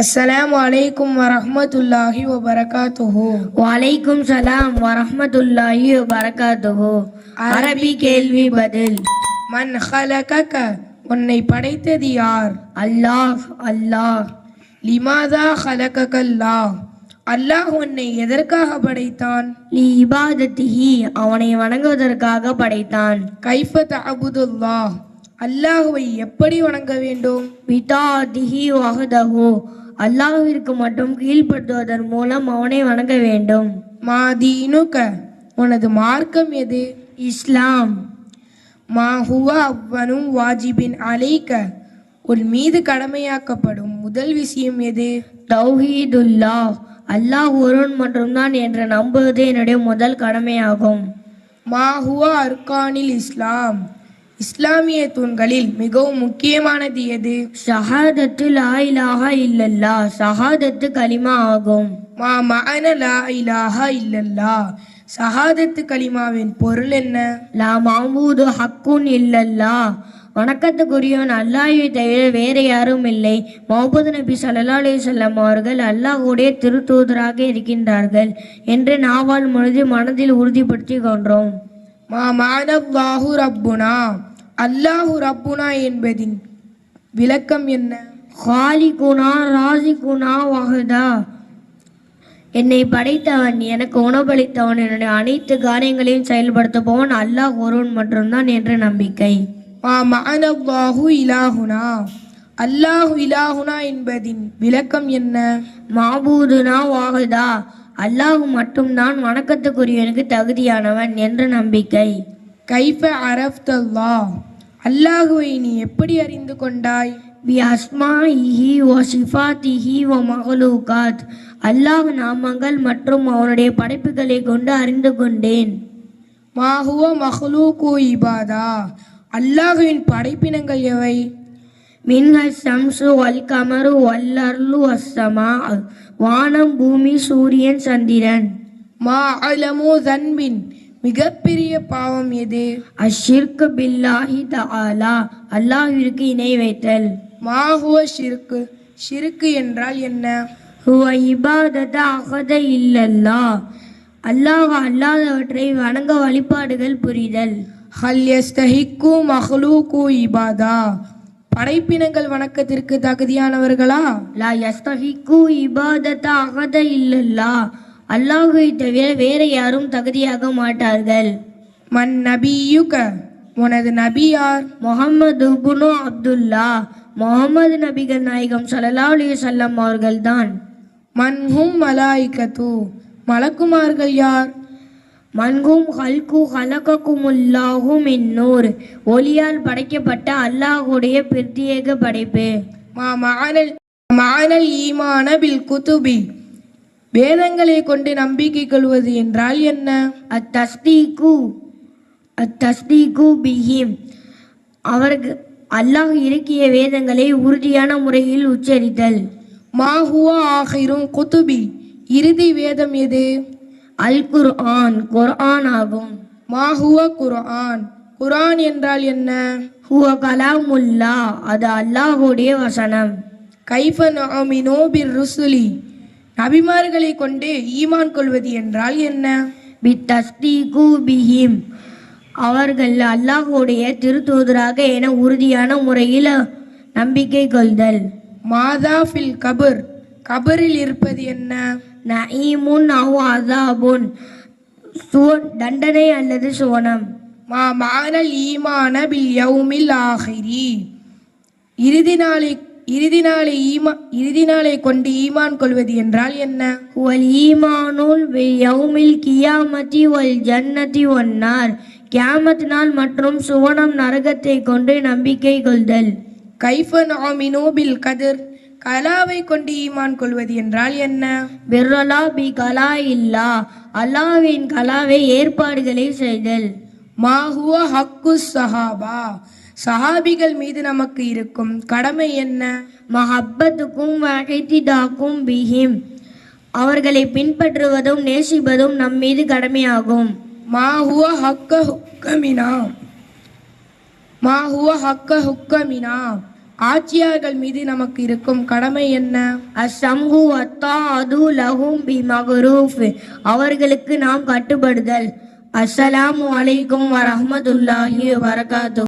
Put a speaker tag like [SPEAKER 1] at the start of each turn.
[SPEAKER 1] அஸ்ஸலாம் வலைக்கும் வரமத்துல்லாஹி வபரகாத்துஹோ
[SPEAKER 2] வலைக்கும் சலாம் வரமத்துல்லாஹி வபரகாத்துஹோ அரபி கேள்வி பதில்
[SPEAKER 1] மன் ஹலகக உன்னை படைத்தது யார்?
[SPEAKER 2] அல்லாஹ் அல்லாஹ்.
[SPEAKER 1] லிமாதா ஹலகல்லாஹ் அல்லாஹ்? உன்னை எதற்காக படைத்தான்?
[SPEAKER 2] லி இபாதத்திஹி அவனை வணங்குவதற்காக படைத்தான்.
[SPEAKER 1] கைஃப தஅபுதுல்லாஹ்? அல்லாஹுவை எப்படி வணங்க வேண்டும்?
[SPEAKER 2] பிதா திஹி வஹதஹு அல்லாஹ்விற்கு மட்டும் கீழ்ப்படுத்துவதன் மூலம் அவனை வணங்க வேண்டும்.
[SPEAKER 1] மாதீனுக உனது மார்க்கம் எது?
[SPEAKER 2] இஸ்லாம்.
[SPEAKER 1] மா ஹுவ அவ்வனும் வாஜிபின் அலைக்க உன் மீது கடமையாக்கப்படும் முதல் விஷயம் எது?
[SPEAKER 2] தௌஹீதுல்லாஹ் அல்லாஹ் ஒருவன் மட்டும்தான் என்று நம்புவது என்னுடைய முதல் கடமையாகும்.
[SPEAKER 1] மா ஹுவ அர்கானில் இஸ்லாம் இஸ்லாமிய தூண்களில் மிகவும் முக்கியமானது எது?
[SPEAKER 2] ஷஹாதத்து லா இலாஹா இல்லல்லா. ஷஹாதத்து கலிமா ஆகும்.
[SPEAKER 1] மா மஅன லா இலாஹா இல்லல்லா. ஷஹாதத்து கலிமாவின் பொருள் என்ன?
[SPEAKER 2] லா மாமூது ஹக்குன் இல்லல்லா. வணக்கத்துக்குரியவன் அல்லாஹ்வை தவிர வேற யாரும் இல்லை. முகமது நபி ஸல்லல்லாஹு அலைஹி வஸல்லம் அவர்கள் அல்லாஹ்வுடைய திருத்தூதராக இருக்கின்றார்கள் என்று நாவால் முழுது மனதில் உறுதிப்படுத்தி கொண்டோம்.
[SPEAKER 1] மா மானல்லாஹு ரப்புனா. அல்லாஹு ரப்புனா என்பதின் விளக்கம் என்ன?
[SPEAKER 2] ஹாலிகுனா ராசிகுனா வஹதா. என்னை படைத்தவன் எனக்கு உணவளித்தவன் என்னுடைய அனைத்து காரியங்களையும் செயல்படுத்துபவன் அல்லாஹ் ஒருவன் மட்டும்தான் என்ற நம்பிக்கை.
[SPEAKER 1] மா இலாகுனா அல்லாஹு இலாகுனா என்பதின் விளக்கம் என்ன?
[SPEAKER 2] மாபூதுனா வாகுதா அல்லாஹு மட்டும்தான் வணக்கத்துக்குரியவனுக்கு தகுதியானவன் என்ற நம்பிக்கை.
[SPEAKER 1] கைஃப அரஃப்தல்லாஹ் அல்லாஹுவை நீ எப்படி அறிந்து கொண்டாய்?
[SPEAKER 2] பி அஸ்மாஇஹி வ சிஃபாத்திஹி வ மஹலூகாத். அல்லாஹ் நாமங்கள் மற்றும் அவனுடைய படைப்புகளை கொண்டு அறிந்து கொண்டேன்.
[SPEAKER 1] மாஹுவ மஹ்லூகு இபாதா. அல்லாஹுவின் படைப்பினங்கள் எவை?
[SPEAKER 2] மின்ஹ சம்சு வல் கமரு வல்லர்லு அஸ்ஸமா வானம் பூமி சூரியன் சந்திரன்.
[SPEAKER 1] மா அலமு தன்பின். மிகப்பெரிய பாவம் எது?
[SPEAKER 2] அஷ்ஷிர்கு பில்லாஹி தஆலா அல்லாஹ்விற்கு இணை வைத்தல்.
[SPEAKER 1] மாஹுவ ஷிருக்கு. ஷிருக்கு என்றால் என்ன?
[SPEAKER 2] ஹுவ இபாதத அகத இல்லல்லா அல்லாஹ் அல்லாதவற்றை வணங்க வழிபாடுகள் புரிதல்.
[SPEAKER 1] ஹல் யஸ்தஹிக்கு மஹ்லூகு இபாதா. படைப்பினங்கள் வணக்கத்திற்கு தகுதியானவர்களா?
[SPEAKER 2] லா யஸ்தஹிக்கு இபாதத அகத இல்லல்லா அல்லாஹ்வை தவிர வேற யாரும் தகுதியாக மாட்டார்கள்.
[SPEAKER 1] மன் நபியுக உனது நபி யார்?
[SPEAKER 2] முகமது குனு அப்துல்லா. முகமது நபிகள் நாயகம் ஸல்லல்லாஹு அலைஹி வஸல்லம் அவர்கள்தான்.
[SPEAKER 1] மன்ஹும் மலாய்கத்து மலக்குமார்கள் யார்?
[SPEAKER 2] மன்கும் ஹல்கு ஹலகக்குமுல்லாஹு மின்னூர் ஒளியால் படைக்கப்பட்ட அல்லாஹுடைய பிரத்யேக படைப்பு.
[SPEAKER 1] மா மானல் மானல் ஈமான பில் குதுபி. வேதங்களை கொண்டு நம்பிக்கை கொள்வது என்றால் என்ன?
[SPEAKER 2] அத்தஸ்தீகு அத்தஸ்தீகு பிஹிம். அவர்கள் அல்லாஹ் இறக்கிய வேதங்களை உறுதியான முறையில் உச்சரித்தல்.
[SPEAKER 1] மா ஹுவ ஆகிரும் குதுபி. இறுதி வேதம் எது?
[SPEAKER 2] அல் குர்ஆன் குர்ஆன் ஆகும்.
[SPEAKER 1] மா ஹுவ குர்ஆன். குர்ஆன் என்றால் என்ன?
[SPEAKER 2] ஹுவ கலாமுல்லா அது அல்லாஹுடைய வசனம்.
[SPEAKER 1] கைஃப நுஅமினு பிர் ருசுலி. நபிமார்களை கொண்டு ஈமான் கொள்வது என்றால் என்ன?
[SPEAKER 2] பிஹிம் அவர்கள் அல்லாஹுடைய திருத்தூதராக என உறுதியான முறையில் நம்பிக்கை கொள்தல்.
[SPEAKER 1] மாதா ஃபில் கபர். கபரில் இருப்பது என்ன?
[SPEAKER 2] நஈமுன் அவ் அசாபுன். சுவ தண்டனை அல்லது சுவனம்.
[SPEAKER 1] மா மானல் ஈமான பில் யௌமில் ஆஹிரி இறுதி நாளை இறுதி நாளை ஈமா இறுதி நாளை கொண்டு ஈமான் கொள்வது என்றால் என்ன?
[SPEAKER 2] வல் ஈமானுல் யௌமில் கியாமதி வல் ஜன்னதி ஒன்னார் கியாமத் நாள் மற்றும் சுவனம் நரகத்தை கொண்டு நம்பிக்கை கொள்தல்.
[SPEAKER 1] கைஃப நாமினு பில் கதிர். கலாவை கொண்டு ஈமான் கொள்வது என்றால் என்ன?
[SPEAKER 2] பிர்ரலா பி கலா இல்லா. அல்லாவின் கலாவை ஏற்பாடுகளை செய்தல்.
[SPEAKER 1] மா ஹுவ ஹக்கு சஹாபா. சஹாபிகள் மீது நமக்கு இருக்கும் கடமை என்ன?
[SPEAKER 2] மஹப்பத்துக்கும் வகைத்திதாக்கும் பிஹிம். அவர்களை பின்பற்றுவதும் நேசிப்பதும் நம் மீது கடமையாகும்.
[SPEAKER 1] மா ஹுவ ஹக்க ஹுக்கமினா? மா ஹுவ ஹக்க ஹுக்கமினா? ஆட்சியாளர்கள் மீது நமக்கு இருக்கும் கடமை என்ன?
[SPEAKER 2] அஸ்ஸம்ஹு வத்தாது லஹும் பி மகரூஃப் அவர்களுக்கு நாம் கட்டுப்படுதல். அஸ்ஸலாமு அலைக்கும் வரஹ்மத்துல்லாஹி வபரகாத்துஹு.